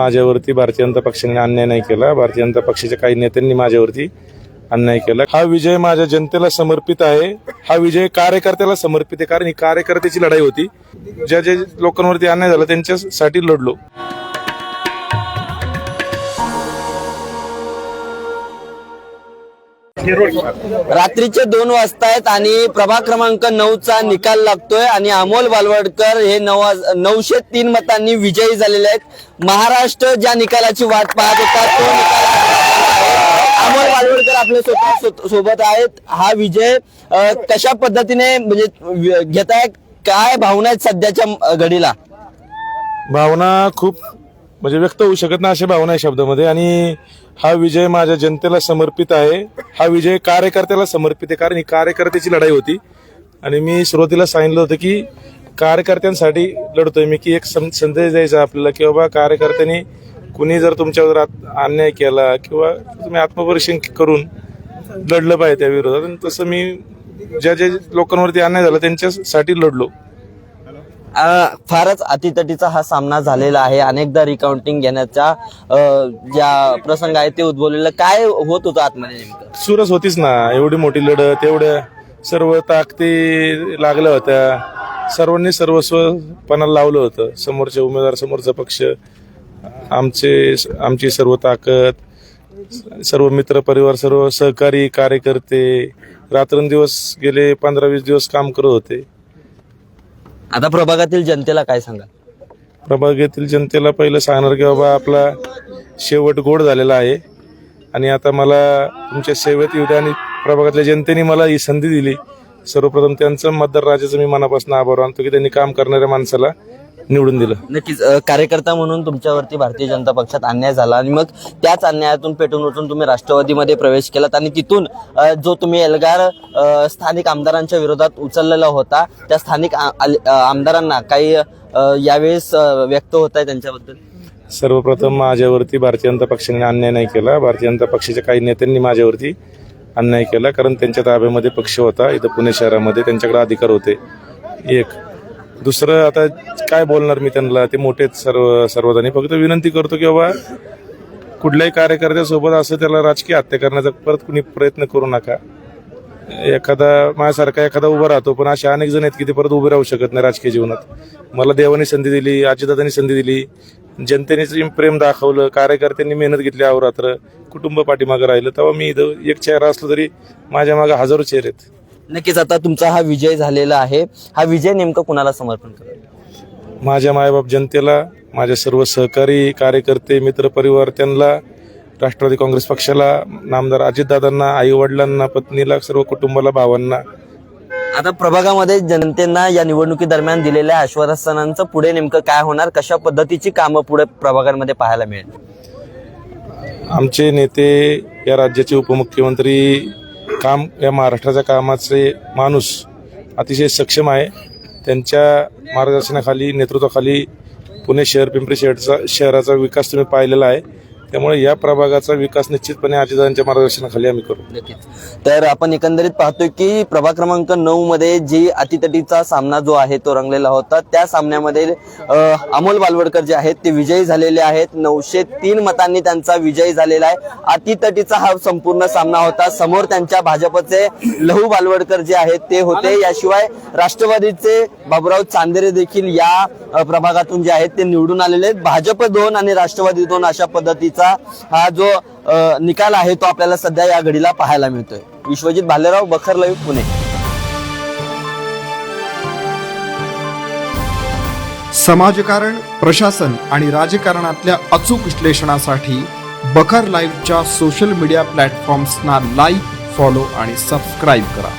माझ्यावरती भारतीय जनता पक्षाने अन्याय नाही केला. भारतीय जनता पक्षाच्या काही नेत्यांनी माझ्यावरती अन्याय केला. हा विजय माझ्या जनतेला समर्पित आहे. हा विजय कार्यकर्त्याला समर्पित आहे. कारण ही कार्यकर्त्याची लढाई होती. ज्या ज्या लोकांवरती अन्याय झाला त्यांच्यासाठी लढलो. रात्रीचे दोन वाजता आहेत आणि प्रभाग क्रमांक नऊचा निकाल लागतोय आणि अमोल बालवडकर हे नऊ नऊशे तीन मतांनी विजयी झालेले आहेत. महाराष्ट्र ज्या निकालाची वाट पाहत होता तो निकाल अमोल बालवडकर आपल्या स्वतः सोबत आहेत. हा विजय कशा पद्धतीने म्हणजे घेताय काय भावना आहेत सध्याच्या घडीला? भावना खूप म्हणजे व्यक्त होऊ शकत नाही अशा भावना आहे शब्दामध्ये. आणि हा विजय माझ्या जनतेला समर्पित आहे. हा विजय कार्यकर्त्याला समर्पित आहे. कारण ही कार्यकर्त्याची लढाई होती. आणि मी सुरुवातीला सांगितलं होतं की कार्यकर्त्यांसाठी लढतोय. मी की एक सं- संदेश द्यायचा आपल्याला की बाबा कार्यकर्त्यांनी कुणी जर तुमच्यावर आत- अन्याय केला किंवा तुम्ही आत्मपरीक्षण करून लढलं पाहिजे त्या विरोधात. आणि तसं मी ज्या ज्या लोकांवरती अन्याय झाला त्यांच्यासाठी लढलो. फारच अतितटीचा हा सामना झालेला आहे. अनेकदा रिकाउंटिंग घेण्याचा ज्या प्रसंग आहे ते उद्भवलेलं. काय होत होतं आतमध्ये नेमकं? सुरस होतीच ना. एवढी मोठी लढत एवढ्या सर्व ताकदी लागल्या होत्या. सर्वांनी सर्वस्वपणा लावलं होतं. समोरचे उमेदवार समोरचा पक्ष आमचे आमची सर्व ताकद सर्व मित्र परिवार सर्व सहकारी कार्यकर्ते रात्रंदिवस गेले पंधरा वीस दिवस काम करत होते. आता प्रभागातील जनतेला काय सांगा प्रभागातील जनतेला पहिलं सांगणार की बाबा आपला शेवट गोड झालेला आहे. आणि आता मला तुमच्या सेवेत येऊ द्या आणि प्रभागातल्या जनतेने मला ही संधी दिली. सर्वप्रथम त्यांचं मतदार राजाचं मी मनापासून आभार मानतो की त्यांनी काम करणाऱ्या माणसाला निवडून दिलं. नक्कीच. अ, कार्यकर्ता म्हणून तुमच्यावरती भारतीय जनता पक्षात अन्याय झाला आणि मग त्याच अन्यायातून पेटून उठून तुम्ही राष्ट्रवादीमध्ये प्रवेश केलात आणि तिथून अ, जो तुम्ही एल्गार अ, स्थानिक आमदारांच्या विरोधात उचललेला होता त्या स्थानिक आ- आल- अ, आमदारांना काही अ, यावेळेस अ, व्यक्त होत आहे त्यांच्याबद्दल? सर्वप्रथम माझ्यावरती भारतीय जनता पक्षाने अन्याय नाही केला. भारतीय जनता पक्षाच्या काही नेत्यांनी माझ्यावरती अन्याय केला कारण त्यांच्या ताब्यामध्ये पक्ष होता. इथं पुणे शहरामध्ये त्यांच्याकडे अधिकार होते. एक दुसरं आता काय बोलणार मी त्यांना? ते मोठेच सर्व सर्वजणी. फक्त विनंती करतो की बाबा कुठल्याही कार्यकर्त्यासोबत असं त्याला राजकीय हत्या करण्याचा परत कुणी प्रयत्न करू नका. एखादा माझ्यासारखा एखादा उभा राहतो पण असे अनेक जण आहेत की ते परत उभे राहू शकत नाही राजकीय जीवनात. मला देवाने संधी दिली आजीदादांनी संधी दिली जनतेने प्रेम दाखवलं कार्यकर्त्यांनी मेहनत घेतली अहोरात्र कुटुंब पाठीमागं राहिलं तेव्हा मी इथं एक चेहरा असलो तरी माझ्या मागे हजारो चेहरे आहेत. नक्कीच आता तुमचा हा विजय झालेला आहे. हा विजय नेमकं कुणाला समर्पण करेल माझ्या मायबाप जनतेला माझ्या सर्व सहकारी कार्यकर्ते मित्रपरिवार त्यांना राष्ट्रवादी काँग्रेस पक्षाला नामदार अजितदादांना आई वडिलांना पत्नीला सर्व कुटुंबाला भावांना. आता प्रभागामध्ये जनतेना या निवडणुकी दरम्यान दिलेल्या आश्वासनांचं पुढे नेमकं काय होणार? कशा पद्धतीची कामं पुढे प्रभागांमध्ये पाहायला मिळेल? आमचे नेते या राज्याचे उपमुख्यमंत्री काम या महाराष्ट्राच्या कामाचे माणूस अतिशय सक्षम आहे. त्यांच्या मार्गदर्शनाखाली नेतृत्वाखाली पुणे शहर पिंपरी शहरचा शहराचा विकास तुम्ही पाहिलेला आहे. त्यामुळे या प्रभागाचा विकास निश्चितपणे आजीदारांच्या मार्गदर्शनाखाली आम्ही करू. नक्कीच. तर आपण एकंदरीत पाहतोय की प्रभाग क्रमांक नऊ मध्ये जी अतितटीचा सामना जो आहे तो रंगलेला होता. त्या सामन्यामध्ये अमोल बालवडकर जे आहेत ते विजयी झालेले आहेत. नऊशे तीन मतांनी त्यांचा विजय झालेला आहे. अतितटीचा हा संपूर्ण सामना होता. समोर त्यांच्या भाजपचे लहू बालवडकर जे आहेत ते होते. याशिवाय राष्ट्रवादीचे बाबुराव चांदेरे देखील या प्रभागातून जे आहेत ते निवडून आलेले आहेत. भाजप दोन आणि राष्ट्रवादी दोन अशा पद्धतीचा हा जो निकाल आहे तो आपल्याला सध्या या घडीला पाहायला मिळतोय. विश्वजित भालेराव बखर लाईव्ह पुणे. समाजकारण प्रशासन आणि राजकारणातल्या अचूक विश्लेषणासाठी बखर लाईव्हच्या सोशल मीडिया प्लॅटफॉर्म्सना लाईक फॉलो आणि सबस्क्राईब करा.